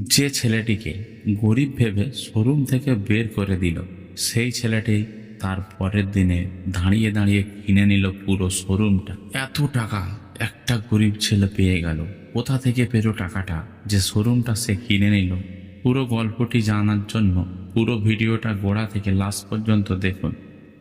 যে ছেলেটিকে গরিব ভেবে শোরুম থেকে বের করে দিল, সেই ছেলেটি তার পরের দিনে দাঁড়িয়ে দাঁড়িয়ে কিনে নিল পুরো শোরুমটা। এত টাকা একটা গরিব ছেলে পেয়ে গেল। কোথা থেকে পেল টাকাটা যে শোরুমটা সে কিনে নিল? পুরো গল্পটি জানার জন্য পুরো ভিডিওটা গোড়া থেকে লাস্ট পর্যন্ত দেখুন।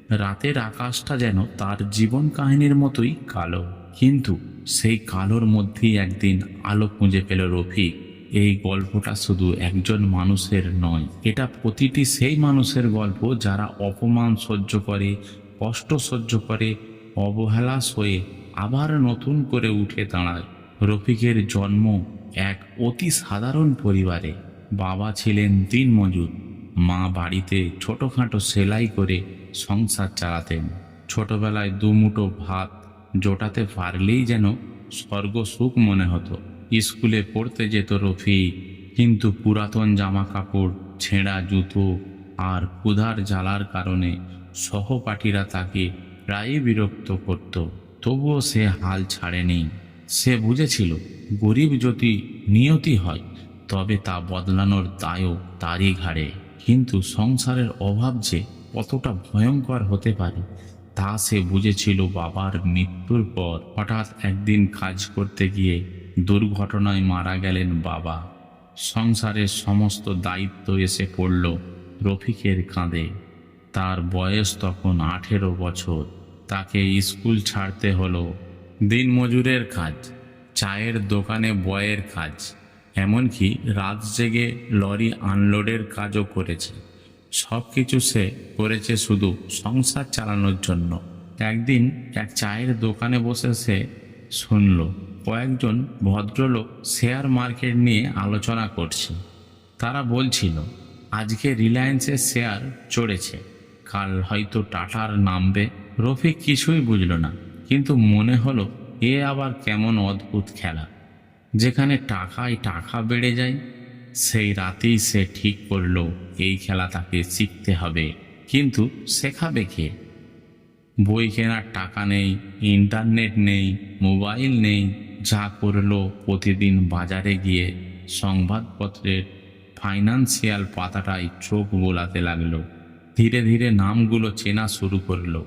রাতের আকাশটা যেন তার জীবন কাহিনীর মতোই কালো। কিন্তু সেই কালোর মধ্যেই একদিন আলো খুঁজে পেল রফিক। এই গল্পটা শুধু একজন মানুষের নয়, এটা প্রতিটি সেই মানুষের গল্প যারা অপমান সহ্য করে, কষ্ট সহ্য করে, অবহেলা সয়ে আবার নতুন করে উঠে দাঁড়ায়। রফিকের জন্ম এক অতি সাধারণ পরিবারে। বাবা ছিলেন দিনমজুর। মা বাড়িতে ছোটোখাটো সেলাই করে সংসার চালাতেন। ছোটবেলায় দুমুটো ভাত জোটাতে পারলেই যেন স্বর্গ সুখ মনে হতো। স্কুলে পড়তে যেত রফি কিন্তু পুরাতন জামা কাপড় ছেঁড়া জুতো আর ক্ষুধার জ্বালার কারণে সহপাঠীরা তাকে প্রায়ই বিরক্ত করত। তবুও সে হাল ছাড়েনি। সে বুঝেছিল, গরিব যদি নিয়তি হয়, তবে তা বদলানোর দায়ও তারই ঘাড়ে। কিন্তু সংসারের অভাব যে কতটা ভয়ঙ্কর হতে পারে, তা সে বুঝেছিল বাবার মৃত্যুর পর। হঠাৎ একদিন কাজ করতে গিয়ে দুর্ঘটনায় মারা গেলেন বাবা। সংসারের সমস্ত দায়িত্ব এসে পড়ল রফিকের কাঁধে। তার বয়স তখন আঠেরো বছর। তাকে স্কুল ছাড়তে হলো। দিনমজুরের কাজ, চায়ের দোকানে বয়ের কাজ, এমনকি রাত জেগে লরি আনলোডের কাজও করেছে। সব কিছু সে করেছে শুধু সংসার চালানোর জন্য। একদিন এক চায়ের দোকানে বসে সে শুনল কয়েকজন ভদ্রলোক শেয়ার মার্কেট নিয়ে আলোচনা করছে। তারা বলছিল, আজকে রিলায়েন্সের শেয়ার চড়েছে। কাল হয়তো টাটার নামবে। রফিক কিছুই বুঝল না, কিন্তু মনে হলো এ আবার কেমন অদ্ভুত খেলা। যেখানে টাকায় টাকা বেড়ে যায়, সেই রাতেই সে ঠিক করল, এই খেলা তাকে শিখতে হবে। কিন্তু শেখাবে কে? বই কেনার টাকা নেই, ইন্টারনেট নেই, মোবাইল নেই যা করল প্রতিদিন বাজারে গিয়ে সংবাদপত্রের ফাইন্যান্সিয়াল পাতাটায় চোখ বোলাতে লাগল। ধীরে ধীরে নামগুলো চেনা শুরু করল।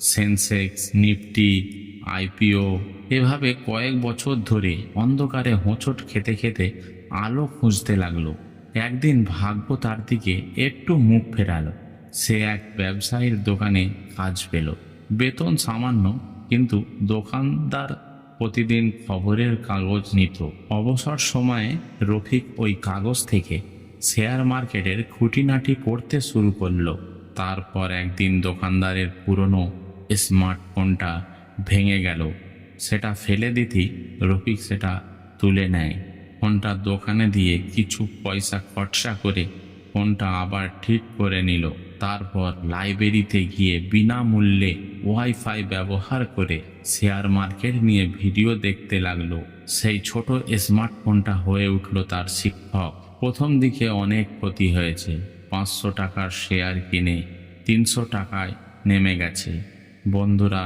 সেন্সেক্স নিফটি আইপিও এভাবে কয়েক বছর ধরে অন্ধকারে হোঁচট খেতে খেতে আলো খুঁজতে লাগল। একদিন ভাগ্য তার দিকে একটু মুখ ফেরালো। সে এক ব্যবসায়ীর দোকানে কাজ পেল। বেতন সামান্য, কিন্তু দোকানদার প্রতিদিন খবরের কাগজ নিত। অবসর সময়ে রফিক ওই কাগজ থেকে শেয়ার মার্কেটের খুঁটিনাটি পড়তে শুরু করল। তারপর একদিন দোকানদারের পুরনো স্মার্টফোনটা ভেঙে গেল। সেটা ফেলে দিতেই রফিক সেটা তুলে নেয়। ফোনটা দোকানে দিয়ে কিছু পয়সা খরচা করে ফোনটা আবার ঠিক করে নিল। তারপর লাইব্রেরিতে গিয়ে বিনামূল্যে ওয়াইফাই ব্যবহার করে শেয়ার মার্কেট নিয়ে ভিডিও দেখতে লাগল। সেই ছোট স্মার্টফোনটা হয়ে উঠল তার শিক্ষক। প্রথম দিকে অনেক ক্ষতি হয়েছে। পাঁচশো টাকার শেয়ার কিনে তিনশো টাকায় নেমে গেছে। বন্ধুরা,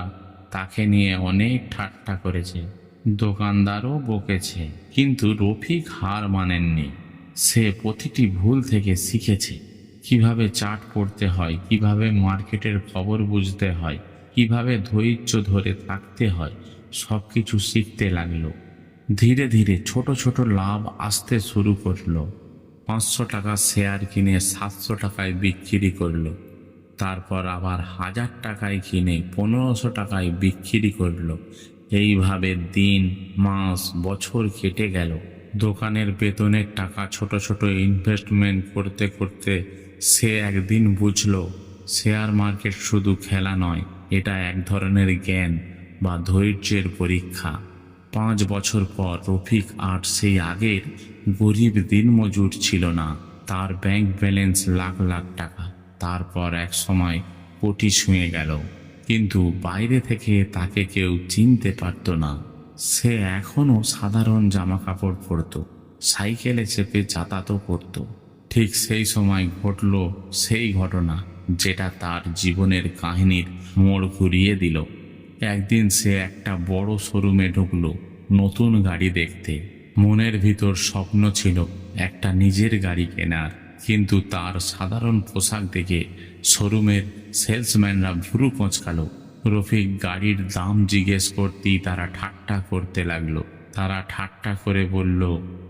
তাকে নিয়ে অনেক ঠাট্টা করেছে। দোকানদারও বকেছে, কিন্তু রফিক হার মানেননি। সে প্রতিটি ভুল থেকে শিখেছে। কীভাবে চার্ট পড়তে হয়, কীভাবে মার্কেটের খবর বুঝতে হয় কীভাবে ধৈর্য ধরে থাকতে হয় সব কিছু শিখতে লাগল। ধীরে ধীরে ছোট ছোট লাভ আসতে শুরু করল। পাঁচশো টাকা শেয়ার কিনে সাতশো টাকায় বিক্রি করল। তারপর আবার হাজার টাকায় কিনে পনেরোশো টাকায় বিক্রি করল। এইভাবে দিন, মাস, বছর কেটে গেল। দোকানের বেতনের টাকা ছোট ছোট ইনভেস্টমেন্ট করতে করতে সে একদিন বুঝলো, শেয়ার মার্কেট শুধু খেলা নয় এটা এক ধরনের জ্ঞান বা ধৈর্যের পরীক্ষা। পাঁচ বছর পর রফিক আর সেই আগের গরিব দিনমজুর ছিল না। তার ব্যাংক ব্যালেন্স লাখ লাখ টাকা। তারপর এক সময় কোটি ছুঁয়ে গেল। কিন্তু বাইরে থেকে তাকে কেউ চিনতে পারত না। সে এখনও সাধারণ জামা কাপড় পরত। সাইকেলে চেপে যাতায়াতও করত। ঠিক সেই সময় ঘটল সেই ঘটনা। যেটা তার জীবনের কাহিনীর মোড় ঘুরিয়ে দিল। একদিন সে একটা বড় শোরুমে ঢুকলো নতুন গাড়ি দেখতে। মনের ভিতর স্বপ্ন ছিল একটা নিজের গাড়ি কেনার, কিন্তু তার সাধারণ পোশাক দেখে শোরুমের সেলসম্যানরা ভুরু কোঁচকালো। রফিক গাড়ির দাম জিজ্ঞেস করতেই তারা ঠাট্টা করতে লাগল। তারা ঠাট্টা করে বলল,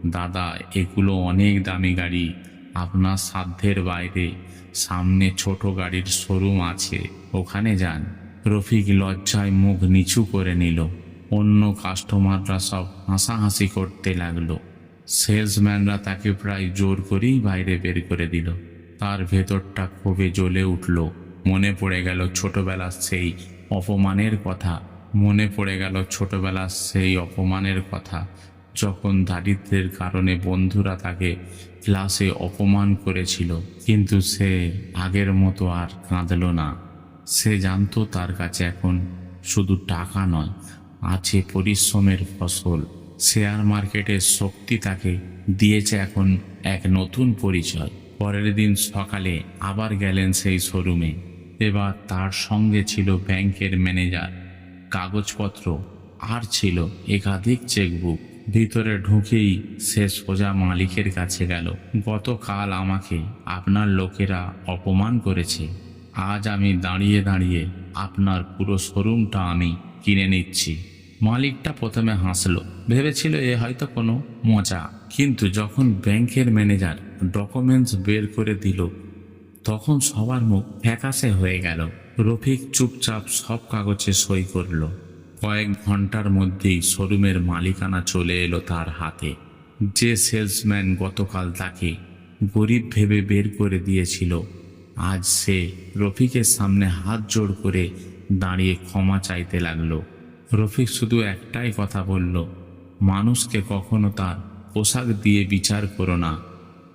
দাদা, এগুলো অনেক দামি গাড়ি। আপনার সাধ্যের বাইরে। সামনে ছোট গাড়ির শোরুম আছে। ওখানে যান। রফিক লজ্জায় মুখ নিচু করে নিল। অন্য কাস্টমাররা সব হাসাহাসি করতে লাগল। সেলসম্যানরা তাকে প্রায় জোর করেই বাইরে বের করে দিল। তার ভেতরটা ক্ষোভে জ্বলে উঠল। মনে পড়ে গেল ছোটবেলার সেই অপমানের কথা। মনে পড়ে গেল ছোটবেলার সেই অপমানের কথা। যখন দারিদ্রের কারণে বন্ধুরা তাকে ক্লাসে অপমান করেছিল, কিন্তু সে আগের মতো আর কাঁদল না। সে জানতো তার কাছে এখন শুধু টাকা নয়, আছে পরিশ্রমের ফসল। শেয়ার মার্কেটের শক্তি তাকে দিয়েছে এখন এক নতুন পরিচয়। পরের দিন সকালে আবার গেলেন সেই শোরুমে। এবার তার সঙ্গে ছিল ব্যাংকের ম্যানেজার। কাগজপত্র আর ছিল একাধিক চেকবুক। ভিতরে ঢুকেই সে সোজা মালিকের কাছে গেল। গতকাল আমাকে আপনার লোকেরা অপমান করেছে। আজ আমি দাঁড়িয়ে দাঁড়িয়ে আপনার পুরো শোরুমটা আমি কিনে নিচ্ছি। মালিকটা প্রথমে হাসলো। ভেবেছিল এ হয়তো কোনো মজা। কিন্তু যখন ব্যাংকের ম্যানেজার ডকুমেন্টস বের করে দিল, তখন সবার মুখ ফ্যাকাশে হয়ে গেল। রফিক চুপচাপ সব কাগজে সই করল। কয়েক ঘণ্টার মধ্যেই শোরুমের মালিকানা চলে এলো তার হাতে। যে সেলসম্যান গতকাল তাকে গরিব ভেবে বের করে দিয়েছিল, আজ সে রফিকের সামনে হাত জোড় করে দাঁড়িয়ে ক্ষমা চাইতে লাগল। রফিক শুধু একটাই কথা বলল, মানুষকে কখনো তার পোশাক দিয়ে বিচার করো না।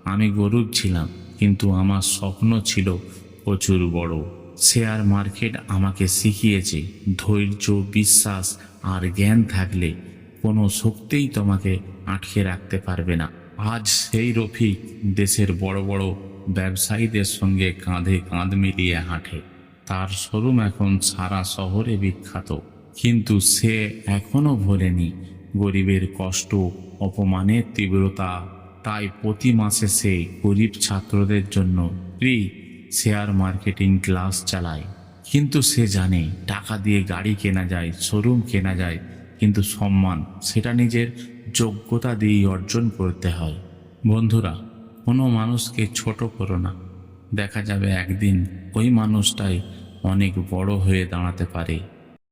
আমি গরিব ছিলাম, কিন্তু আমার স্বপ্ন ছিল প্রচুর বড়। শেয়ার মার্কেট আমাকে শিখিয়েছে ধৈর্য, বিশ্বাস আর জ্ঞান থাকলে কোনো শক্তিই তোমাকে আটকে রাখতে পারবে না। আজ সেই রফিক দেশের বড় বড় ব্যবসায়ীদের সঙ্গে কাঁধে কাঁধ মিলিয়ে হাঁটে। তার শোরুম এখন সারা শহরে বিখ্যাত। কিন্তু সে এখনও ভোলেনি। গরিবের কষ্ট, অপমানের তীব্রতা, তাই প্রতি মাসে সে গরিব ছাত্রদের জন্য ফ্রি শেয়ার মার্কেটিং ক্লাস চালায়। কিন্তু সে জানে টাকা দিয়ে গাড়ি কেনা যায়, শোরুম কেনা যায়, কিন্তু সম্মান, সেটা নিজের যোগ্যতা দিয়েই অর্জন করতে হয়। বন্ধুরা, কোনো মানুষকে ছোট করো না। দেখা যাবে একদিন ওই মানুষটাই অনেক বড় হয়ে দাঁড়াতে পারে।